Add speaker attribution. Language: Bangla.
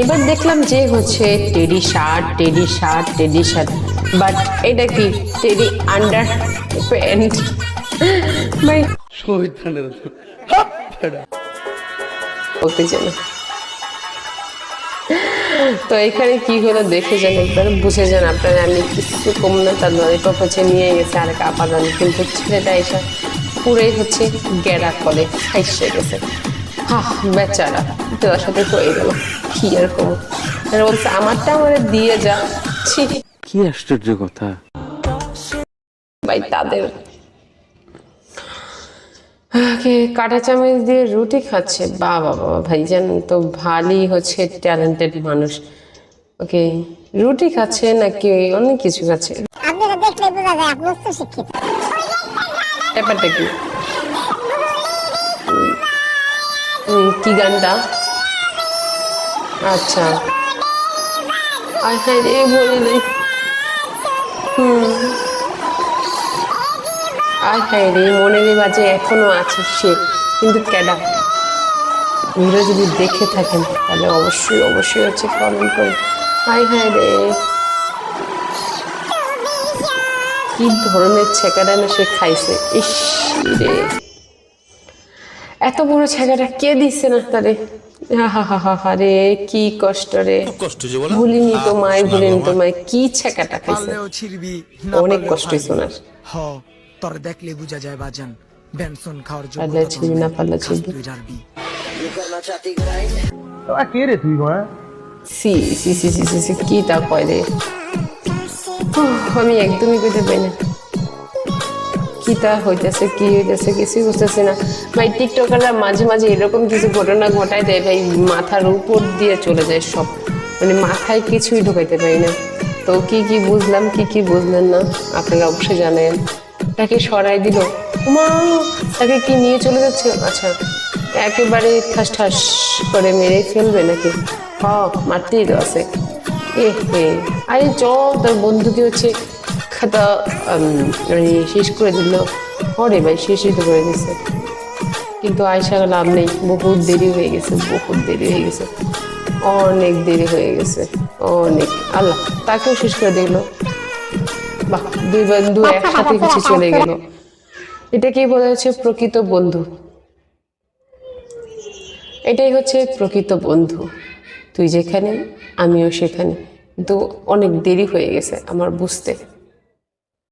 Speaker 1: এবার দেখলাম যে হচ্ছে teddy shirt teddy shirt teddy shirt but এটা কি টেডি আন্ডার প্যান্ট ভাই বলতে চাই তো এখানে কি হলো দেখে যান একবার বুঝে যান আপনারা আমি কিছু কম না তার ললিপপ হচ্ছে নিয়ে গেছে আর কাপা গান কিন্তু ছেলেটা এসে পুরোই হচ্ছে গেরা কলে খাইসে গেছে। হাহ বেচারা। তোর সাথে হয়ে গেল? কি আর করব? বলছে আমারটা আমার দিয়ে যা। ছি।
Speaker 2: কি আশ্চর্য কথা।
Speaker 1: ভাই তাদের। কে কাঁটা চামচ দিয়ে রুটি খাচ্ছে? বা বাবা ভাই ভাইজান তো ভালোই হচ্ছে ট্যালেন্টেড মানুষ। ওকে রুটি খাচ্ছে নাকি অনেক কিছু খাচ্ছে?
Speaker 3: আপনারা দেখলে বোঝা যায় আপনি উচ্চ শিক্ষিত
Speaker 1: ব্যাপারটা কি? হুম, কি গানটা? আচ্ছা। আর হ্যাঁ রে, বলে নেই হুম। আর হ্যাঁ রে মনের বাজে, এখনও আছে সে, কিন্তু ক্যাডা। ভিডিও যদি দেখে থাকেন, তাহলে অবশ্যই অবশ্যই হচ্ছে কমেন্ট করুন। হাই হাই রে। কি ধরনের ছেঁকাটা না সে খাইছে? ইস রে। এত বড় ছেঁকাটা কে দিচ্ছে না তারে? হা হা হা হা রে কি কষ্ট রে।
Speaker 4: কষ্ট যে বলো।
Speaker 1: ভুলিনি তোমায় ভুলিনি তোমায় কি ছেঁকাটা খাইছে। অনেক কষ্ট হয়েছে ওনার।
Speaker 5: হ তোর দেখলে বুঝা যায় বাজান বেনসন খাওয়ার জন্য
Speaker 1: পারলে না পারলে ছিড়বি।
Speaker 5: তুই জানবি।
Speaker 1: সি সি সি সি সি সি কি তা কয় রে? আমি একদমই কইতে পাই না। কি তা হইতেছে, কি হইতেছে, কিছুই বুঝতেছি না। ভাই, টিকটকাররা মাঝে মাঝে এরকম কিছু ঘটনা ঘটায় দেয়, ভাই, মাথার উপর দিয়ে চলে যায় সব। মানে মাথায় কিছুই ঢোকাইতে পারি না। তো কি কি বুঝলাম, কি কি বুঝলেন না, আপনারা অবশ্যই জানেন। তাকে সরাই দিল মা তাকে কি নিয়ে চলে যাচ্ছে? আচ্ছা একেবারে ঠাস ঠাস করে মেরে ফেলবে নাকি? হ মারতেই তো আছে। এ আরে চ তোর বন্ধুকে হচ্ছে খাতা মানে শেষ করে দিল। হরে ভাই শেষই তো করে দিচ্ছে কিন্তু আয়সা লাভ নেই। বহুত দেরি হয়ে গেছে বহুত দেরি হয়ে গেছে। অনেক দেরি হয়ে গেছে অনেক। আল্লাহ তাকেও শেষ করে দিল। বাহ দুই বন্ধু একসাথে কিছু চলে গেল। এটাকেই বলা হচ্ছে প্রকৃত বন্ধু? এটাই হচ্ছে প্রকৃত বন্ধু। তুই যেখানে আমিও সেখানে। কিন্তু অনেক দেরি হয়ে গেছে আমার বুঝতে।